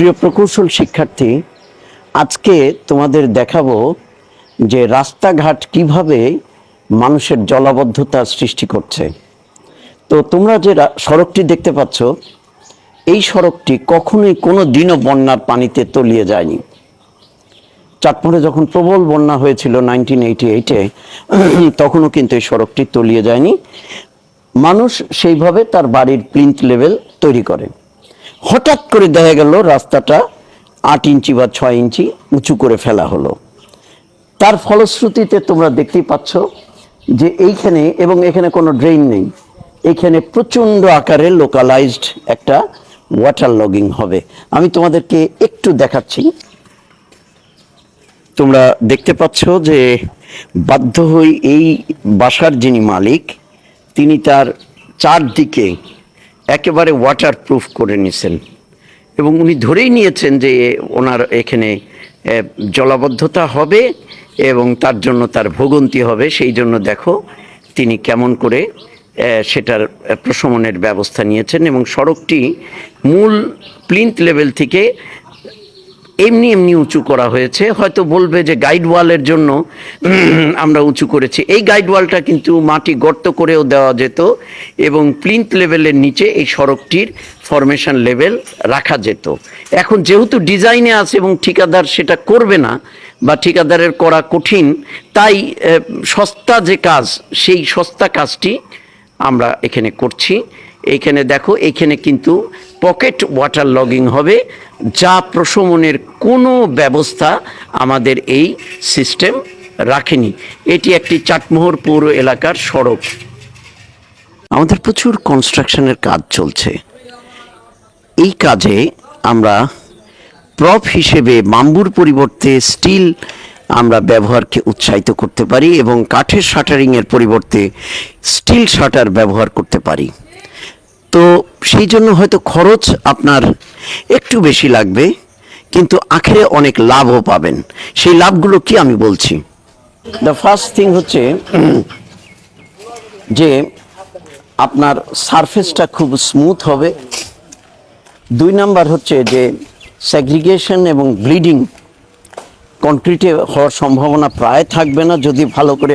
প্রিয় প্রকৌশল শিক্ষার্থী, আজকে তোমাদের দেখাবো যে রাস্তাঘাট কীভাবে মানুষের জলাবদ্ধতা সৃষ্টি করছে। তো তোমরা যে সড়কটি দেখতে পাচ্ছ, এই সড়কটি কখনোই কোনো দিনও বন্যার পানিতে তলিয়ে যায়নি। চাঁদপুরে যখন প্রবল বন্যা হয়েছিল নাইনটিন এইটি এইটে, তখনও কিন্তু এই সড়কটি তলিয়ে যায়নি। মানুষ সেইভাবে তার বাড়ির প্লিন্থ লেভেল তৈরি করে। হঠাৎ করে দেখা গেল রাস্তাটা আট ইঞ্চি বা ছয় ইঞ্চি উঁচু করে ফেলা হলো। তার ফলশ্রুতিতে তোমরা দেখতেই পাচ্ছ যে এইখানে এবং এখানে কোনো ড্রেন নেই। এখানে প্রচণ্ড আকারে লোকালাইজড একটা ওয়াটার লগিং হবে। আমি তোমাদেরকে একটু দেখাচ্ছি। তোমরা দেখতে পাচ্ছ যে বাধ্য হই এই বাসার যিনি মালিক, তিনি তার চারদিকে একেবারে ওয়াটার প্রুফ করে নিয়েছেন এবং উনি ধরেই নিয়েছেন যে ওনার এখানে জলাবদ্ধতা হবে এবং তার জন্য তার ভোগন্তি হবে। সেই জন্য দেখো, তিনি কেমন করে সেটার প্রশমনের ব্যবস্থা নিয়েছেন এবং সড়কটি মূল প্লিন্থ লেভেল থেকে এমনি এমনি উঁচু করা হয়েছে। হয়তো বলবে যে গাইড ওয়ালের জন্য আমরা উঁচু করেছি। এই গাইড ওয়ালটা কিন্তু মাটি গর্ত করেও দেওয়া যেত এবং প্লিন্থ লেভেলের নিচে এই সড়কটির ফরমেশন লেভেল রাখা যেত। এখন যেহেতু ডিজাইনে আছে এবং ঠিকাদার সেটা করবে না বা ঠিকাদারের করা কঠিন, তাই সস্তা যে কাজ, সেই সস্তা কাজটি আমরা এখানে করছি। এইখানে দেখো, এখানে কিন্তু পকেট ওয়াটার লগিং হবে, যা প্রশমনের কোনো ব্যবস্থা আমাদের এই সিস্টেম রাখেনি। এটি একটি চাটমোহর পৌর এলাকার সড়ক। আমাদের প্রচুর কনস্ট্রাকশনের কাজ চলছে। এই কাজে আমরা প্রপ হিসেবে বাম্বুর পরিবর্তে স্টিল আমরা ব্যবহারকে উৎসাহিত করতে পারি এবং কাঠের শাটারিংয়ের পরিবর্তে স্টিল শাটার ব্যবহার করতে পারি। তো সেই জন্য হয়তো খরচ আপনার একটু বেশি লাগবে, কিন্তু আখেরে অনেক লাভও পাবেন। সেই লাভগুলো কি আমি বলছি? দ্য ফার্স্ট থিং হচ্ছে যে আপনার সারফেসটা খুব স্মুথ হবে। দুই নাম্বার হচ্ছে যে স্যাগ্রিগেশন এবং ব্লিডিং কনক্রিটে হওয়ার সম্ভাবনা প্রায় থাকবে না, যদি ভালো করে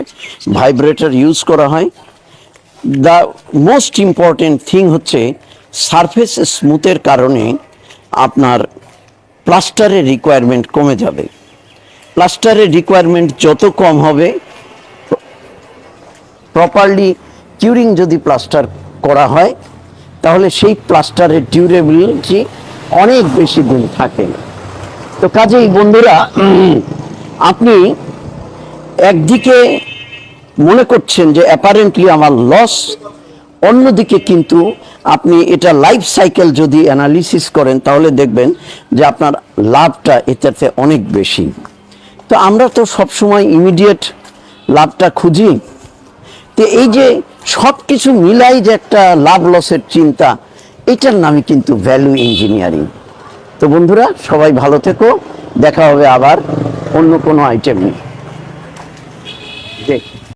ভাইব্রেটার ইউজ করা হয়। দ্য মোস্ট ইম্পর্টেন্ট থিং হচ্ছে সারফেস স্মুথের কারণে আপনার প্লাস্টারের রিকোয়ারমেন্ট কমে যাবে। প্লাস্টারের রিকোয়ারমেন্ট যত কম হবে প্রপারলি কিউরিং যদি প্লাস্টার করা হয়, তাহলে সেই প্লাস্টারের ডিউরেবিলিটি অনেক বেশি দিন থাকে। তো কাজেই বন্ধুরা, আপনি একদিকে মনে করছেন যে অ্যাপারেন্টলি আমার লস অন্যদিকে কিন্তু আপনি এটা লাইফ সাইকেল যদি অ্যানালিসিস করেন, তাহলে দেখবেন যে আপনার লাভটা এটাতে অনেক বেশি। তো আমরা তো সবসময় ইমিডিয়েট লাভটা খুঁজি। তো এই যে সব কিছু মিলাই যে একটা লাভ লসের চিন্তা, এটার নামই কিন্তু ভ্যালু ইঞ্জিনিয়ারিং তো বন্ধুরা, সবাই ভালো থেকো। দেখা হবে আবার অন্য কোনো আইটেম নিয়ে। দেখ।